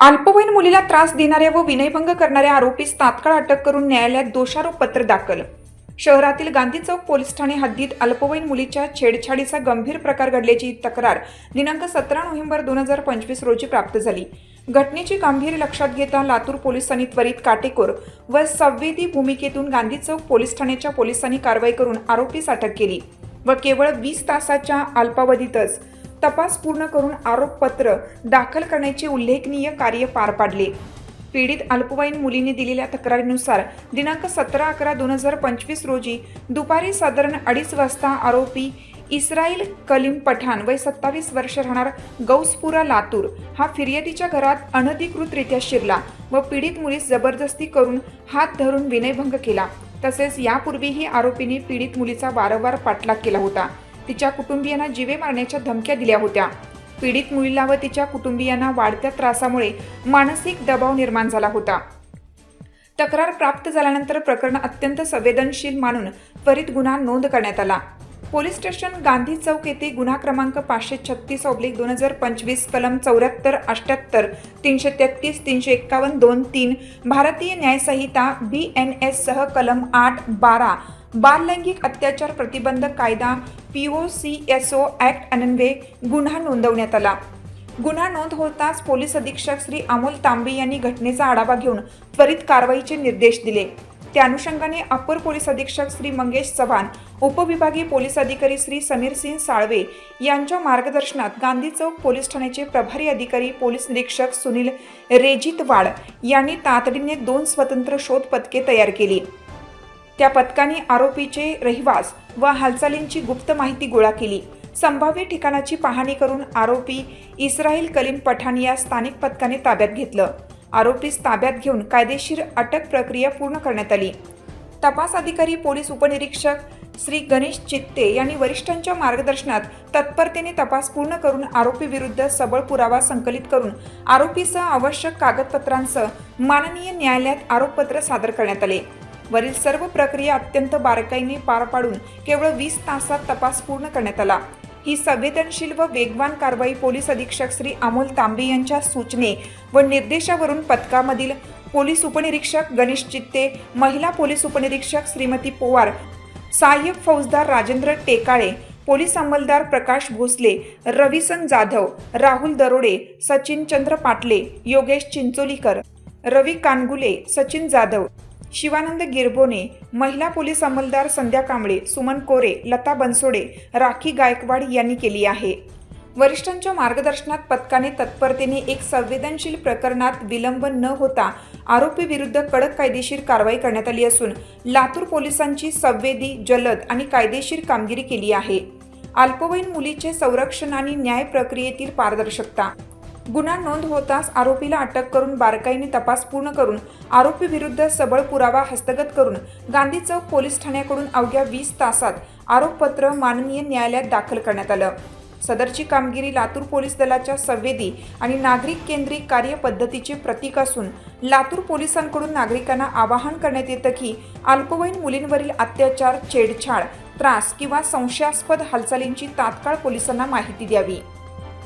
अल्पवयीन मुलीला त्रास देणाऱ्या व विनयभंग करणाऱ्या आरोपीस तात्काळ अटक करून न्यायालयात दोषारोप पत्र दाखल. शहरातील गांधी चौक पोलीस ठाणे हद्दीत अल्पवयीन मुलीच्या छेडछाडीचा गंभीर प्रकार घडल्याची तक्रार दिनांक सतरा नोव्हेंबर दोन हजार पंचवीस रोजी प्राप्त झाली. घटनेची गांभीर्य लक्षात घेता लातूर पोलिसांनी त्वरित काटेकोर व संवेदी भूमिकेतून गांधी चौक पोलीस ठाण्याच्या पोलिसांनी कारवाई करून आरोपीस अटक केली व केवळ वीस तासाच्या अल्पावधीतच तपास पूर्ण करून आरोपपत्र दाखल करण्याचे उल्लेखनीय कार्य पार पाडले. पीडित अल्पवयीन मुलीने दिलेल्या तक्रारीनुसार दिनांक सतरा अकरा दोन हजार पंचवीस रोजी दुपारी साधारण अडीच वाजता आरोपी इस्राईल कलीम पठाण वय सत्तावीस वर्ष राहणार गौसपुरा लातूर हा फिर्यादीच्या घरात अनधिकृतरित्या शिरला व पीडित मुलीस जबरदस्ती करून हात धरून विनयभंग केला. तसेच यापूर्वीही आरोपीने पीडित मुलीचा वारंवार पाठलाग केला होता. तिच्या कुटुंबियांना जीवे मारण्याच्या धमक्या दिल्या होत्या. पीडित मुलीला व तिच्या कुटुंबियांना वाढत्या त्रासामुळे मानसिक दबाव निर्माण झाला होता. तक्रार प्राप्त झाल्यानंतर प्रकरण अत्यंत संवेदनशील मानून त्वरित गुन्हा नोंद करण्यात आला. पोलीस स्टेशन गांधी चौक येथे गुन्हा क्रमांक पाचशे छत्तीस ऑब्लिक दोन हजार पंचवीस कलम चौऱ्याहत्तर अठ्याहत्तर तीनशे तेहतीस तीनशे एक्कावन्न दोन तीन भारतीय न्यायसंहिता बी एन एस सह कलम आठ बारा बाल लैंगिक अत्याचार प्रतिबंधक कायदा P O C S O act अन्वये गुन्हा नोंदवण्यात आला. गुन्हा नोंद होताच पोलीस अधीक्षक श्री अमोल तांबे यांनी घटनेचा आढावा घेऊन त्वरित कारवाईचे निर्देश दिले. त्या अनुषंगाने अप्पर पोलीस अधीक्षक श्री मंगेश चव्हाण उपविभागीय पोलीस अधिकारी श्री समीर सिंह साळवे यांच्या मार्गदर्शनात गांधी चौक पोलीस ठाण्याचे प्रभारी अधिकारी पोलीस निरीक्षक सुनील रेजितवाड यांनी तातडीने दोन स्वतंत्र शोध पथके तयार केली. त्या पथकाने आरोपीचे रहिवास व हालचालींची गुप्त माहिती गोळा केली. संभाव्य ठिकाणाची पाहणी करून आरोपी इस्राईल कलीम पठाण या स्थानिक पथकाने ताब्यात घेतलं. आरोपीस ताब्यात घेऊन कायदेशीर अटक प्रक्रिया पूर्ण करण्यात आली. तपास अधिकारी पोलीस उपनिरीक्षक श्री गणेश चित्ते यांनी वरिष्ठांच्या मार्गदर्शनात तत्परतेने तपास पूर्ण करून आरोपी विरुद्ध सबळ पुरावा संकलित करून आरोपीसह आवश्यक कागदपत्रांसह माननीय न्यायालयात आरोपपत्र सादर करण्यात आले. वरील सर्व प्रक्रिया अत्यंत बारकाईने पार पाडून केवळ वीस तासात तपास पूर्ण करण्यात आला. ही संवेदनशील व वेगवान कारवाई पोलीस अधीक्षक श्री अमोल तांबे यांच्या सूचने व निर्देशावरून पथकामधील पोलीस उपनिरीक्षक गणेश चित्ते महिला पोलीस उपनिरीक्षक श्रीमती पोवार सहाय्यक फौजदार राजेंद्र टेकाळे पोलीस अंमलदार प्रकाश भोसले रविसन जाधव राहुल दरोडे सचिन चंद्र पाटले योगेश चिंचोलीकर रवी कानगुले सचिन जाधव शिवानंद गिरबोने महिला पोलीस अंमलदार संध्या कांबळे सुमन कोरे लता बनसोडे राखी गायकवाड यांनी केली आहे. वरिष्ठांच्या मार्गदर्शनात पथकाने तत्परतेने एक संवेदनशील प्रकरणात विलंब न होता आरोपीविरुद्ध कडक कायदेशीर कारवाई करण्यात आली असून लातूर पोलिसांची संवेदी जलद आणि कायदेशीर कामगिरी केली आहे. अल्पवयीन मुलीचे संरक्षण आणि न्याय प्रक्रियेतील पारदर्शकता गुन्हा नोंद होताच आरोपीला अटक करून बारकाईने तपास पूर्ण करून आरोपी विरुद्ध सबळ पुरावा हस्तगत करून गांधी चौक पोलीस ठाण्याकडून अवघ्या वीस तासात आरोपपत्र माननीय न्यायालयात दाखल करण्यात आलं. सदरची कामगिरी लातूर पोलीस दलाच्या संवेदी आणि नागरिक केंद्रित कार्यपद्धतीचे प्रतीक असून लातूर पोलिसांकडून नागरिकांना आवाहन करण्यात येतं की अल्पवयीन मुलींवरील अत्याचार छेडछाड त्रास किंवा संशयास्पद हालचालींची तात्काळ पोलिसांना माहिती द्यावी.